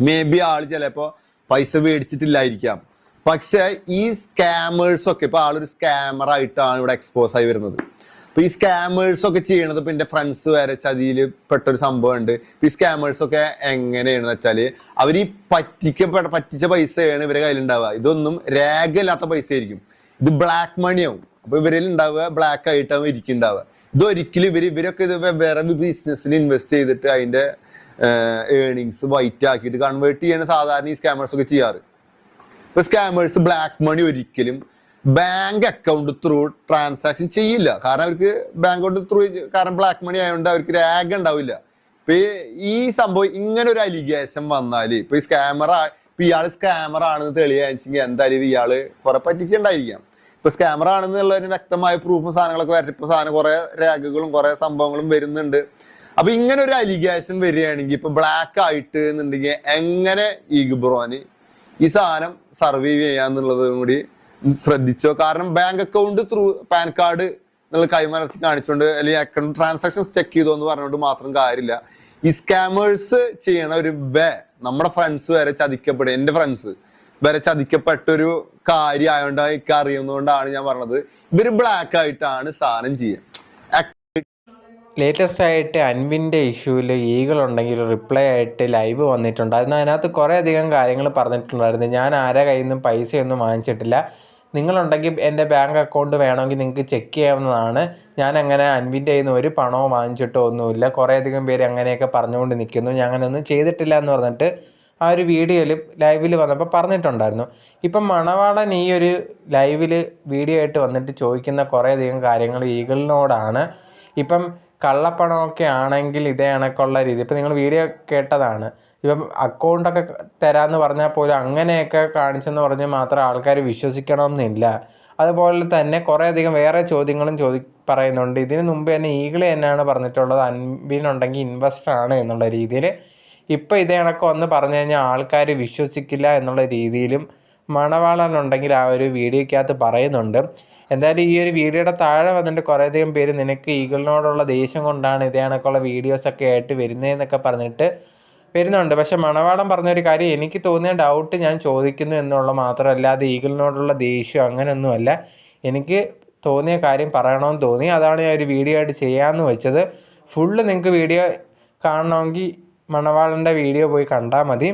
May be ആൾ ചിലപ്പോ പൈസ മേടിച്ചിട്ടില്ലായിരിക്കാം. പക്ഷെ ഈ സ്കാമേഴ്സ് ഒക്കെ ഇപ്പൊ ആളൊരു സ്കാമർ ആയിട്ടാണ് ഇവിടെ എക്സ്പോസ് ആയി വരുന്നത്. അപ്പൊ ഈ സ്കാമേഴ്സ് ഒക്കെ ചെയ്യണത് ഇപ്പൊ എന്റെ ഫ്രണ്ട്സ് വരെ ചതിയിൽ പെട്ടൊരു സംഭവം ഉണ്ട് ഈ സ്കാമേഴ്സ് ഒക്കെ എങ്ങനെയാണെന്ന് വെച്ചാൽ അവർ ഈ പറ്റിക്കപ്പെട്ട പറ്റിച്ച പൈസയാണ് ഇവരെ കയ്യിലുണ്ടാവുക. ഇതൊന്നും രേഖയില്ലാത്ത പൈസ ആയിരിക്കും ഇത് ബ്ലാക്ക് മണി ആവും. അപ്പൊ ഇവരിൽ ഉണ്ടാവുക ബ്ലാക്ക് ആയിട്ടാവും ഇരിക്കുന്നുണ്ടാവുക. ഇതൊരിക്കലും ഇവർ ഇവരൊക്കെ ഇത് വേറെ ബിസിനസ്സിൽ ഇൻവെസ്റ്റ് ചെയ്തിട്ട് അതിന്റെ ഏണിങ്സ് വൈറ്റ് ആക്കിയിട്ട് കൺവേർട്ട് ചെയ്യുന്ന സാധാരണ ഈ സ്കാമേഴ്സ് ഒക്കെ ചെയ്യാറ്. ഇപ്പൊ സ്കാമേഴ്സ് ബ്ലാക്ക് മണി ഒരിക്കലും ബാങ്ക് അക്കൗണ്ട് ത്രൂ ട്രാൻസാക്ഷൻ ചെയ്യില്ല. കാരണം അവർക്ക് ബാങ്ക് അക്കൗണ്ട് ത്രൂ കാരണം ബ്ലാക്ക് മണി ആയതുകൊണ്ട് അവർക്ക് രേഖ ഉണ്ടാവില്ല. ഇപ്പൊ ഈ- സംഭവം ഇങ്ങനെ ഒരു അലിഗേഷൻ വന്നാൽ ഇപ്പൊ ഈ സ്കാമർ ഇപ്പൊ ഇയാൾ സ്കാമർ ആണെന്ന് തെളിയാച്ചെങ്കിൽ എന്തായാലും ഇയാൾ കുറെ പറ്റിച്ചിട്ടുണ്ടായിരിക്കാം. ഇപ്പൊ സ്കാമർ ആണെന്നുള്ളതിന് വ്യക്തമായ പ്രൂഫും സാധനങ്ങളൊക്കെ വരട്ടെ. ഇപ്പൊ സാധനം കുറെ രേഖകളും കുറെ സംഭവങ്ങളും വരുന്നുണ്ട്. അപ്പൊ ഇങ്ങനെ ഒരു അലിഗേഷൻ വരികയാണെങ്കിൽ ഇപ്പൊ ബ്ലാക്ക് ആയിട്ട് എന്നുണ്ടെങ്കിൽ എങ്ങനെ ഈ ഗുബ്രോന് ഈ സാധനം സർവൈവ് ചെയ്യാന്നുള്ളതും കൂടി ശ്രദ്ധിച്ചോ? കാരണം bank account through PAN card നിങ്ങൾ കൈമലർത്തി കാണിച്ചോണ്ട് അല്ലെങ്കിൽ അക്കൗണ്ട് ട്രാൻസാക്ഷൻസ് ചെക്ക് ചെയ്തോ എന്ന് പറഞ്ഞുകൊണ്ട് മാത്രം കാര്യമില്ല. ഈ സ്കാമേഴ്സ് ചെയ്യണ ഒരു വേ നമ്മുടെ ഫ്രണ്ട്സ് വരെ ചതിക്കപ്പെടുക എന്റെ ഫ്രണ്ട്സ് വരെ ചതിക്കപ്പെട്ടൊരു കാര്യം ആയതുകൊണ്ട് എനിക്ക് അറിയുന്നതുകൊണ്ടാണ് ഞാൻ പറഞ്ഞത്. ഇവർ ബ്ലാക്ക് ആയിട്ടാണ് സാധനം ചെയ്യുക ലേറ്റസ്റ്റ് ആയിട്ട് അൻവിന്റെ ഇഷ്യൂവിൽ ഈകളുണ്ടെങ്കിൽ റിപ്ലൈ ആയിട്ട് ലൈവ് വന്നിട്ടുണ്ടായിരുന്നു അതിനകത്ത് കുറേ അധികം കാര്യങ്ങൾ പറഞ്ഞിട്ടുണ്ടായിരുന്നു. ഞാൻ ആരെ കയ്യിൽ നിന്നും പൈസയൊന്നും വാങ്ങിച്ചിട്ടില്ല. നിങ്ങളുണ്ടെങ്കിൽ എന്റെ ബാങ്ക് അക്കൗണ്ട് വേണമെങ്കിൽ നിങ്ങൾക്ക് ചെക്ക് ചെയ്യാവുന്നതാണ്. ഞാൻ അങ്ങനെ അൻവിന്റെ കയ്യിൽ നിന്ന് ഒരു പണവും വാങ്ങിച്ചിട്ടോ ഒന്നുമില്ല. കുറേ അധികം പേര് അങ്ങനെയൊക്കെ പറഞ്ഞുകൊണ്ട് നിൽക്കുന്നു. ഞാൻ അങ്ങനെയൊന്നും ചെയ്തിട്ടില്ല എന്ന് പറഞ്ഞിട്ട് ആ ഒരു വീഡിയോയിൽ ലൈവിൽ വന്നപ്പോൾ പറഞ്ഞിട്ടുണ്ടായിരുന്നു. ഇപ്പം മണവാളൻ ഈ ഒരു ലൈവിൽ വീഡിയോ ആയിട്ട് വന്നിട്ട് ചോദിക്കുന്ന കുറേ അധികം കാര്യങ്ങൾ ഈകളിനോടാണ് ഇപ്പം കള്ളപ്പണമൊക്കെ ആണെങ്കിൽ ഇതേ കണക്കുള്ള രീതി. ഇപ്പം നിങ്ങൾ വീഡിയോ കേട്ടതാണ്. ഇപ്പം അക്കൗണ്ടൊക്കെ തരാമെന്ന് പറഞ്ഞാൽ പോലും അങ്ങനെയൊക്കെ കാണിച്ചെന്ന് പറഞ്ഞാൽ മാത്രം ആൾക്കാർ വിശ്വസിക്കണമെന്നില്ല. അതുപോലെ തന്നെ കുറേ അധികം വേറെ ചോദ്യങ്ങളും ചോദി പറയുന്നുണ്ട്. ഇതിന് മുമ്പ് തന്നെ ഈഗിളി തന്നെയാണ് പറഞ്ഞിട്ടുള്ളത്. അൻപിനുണ്ടെങ്കിൽ ഇൻവെസ്റ്റർ ആണ് എന്നുള്ള രീതിയിൽ ഇപ്പം ഇതേ കണക്ക് ഒന്ന് പറഞ്ഞു കഴിഞ്ഞാൽ ആൾക്കാർ വിശ്വസിക്കില്ല എന്നുള്ള രീതിയിലും മണവാളനുണ്ടെങ്കിൽ ആ ഒരു വീഡിയോയ്ക്കകത്ത് പറയുന്നുണ്ട്. എന്തായാലും ഈ ഒരു വീഡിയോയുടെ താഴെ വന്നിട്ട് കുറേയധികം പേര് നിനക്ക് ഈഗിളിനോടുള്ള ദേഷ്യം കൊണ്ടാണ് ഇതേ കണക്കുള്ള വീഡിയോസൊക്കെ ആയിട്ട് വരുന്നതെന്നൊക്കെ പറഞ്ഞിട്ട് വരുന്നുണ്ട്. പക്ഷെ മണവാളം പറഞ്ഞൊരു കാര്യം എനിക്ക് തോന്നിയ ഡൗട്ട് ഞാൻ ചോദിക്കുന്നു എന്നുള്ള മാത്രമല്ല അത് ഈഗിളിനോടുള്ള ദേഷ്യം അങ്ങനെയൊന്നുമല്ല. എനിക്ക് തോന്നിയ കാര്യം പറയണമെന്ന് തോന്നി. അതാണ് ഞാൻ ഒരു വീഡിയോ ആയിട്ട് ചെയ്യാമെന്ന് വെച്ചത്. ഫുള്ള് നിങ്ങൾക്ക് വീഡിയോ കാണണമെങ്കിൽ മണവാളന്റെ വീഡിയോ പോയി കണ്ടാൽ മതി.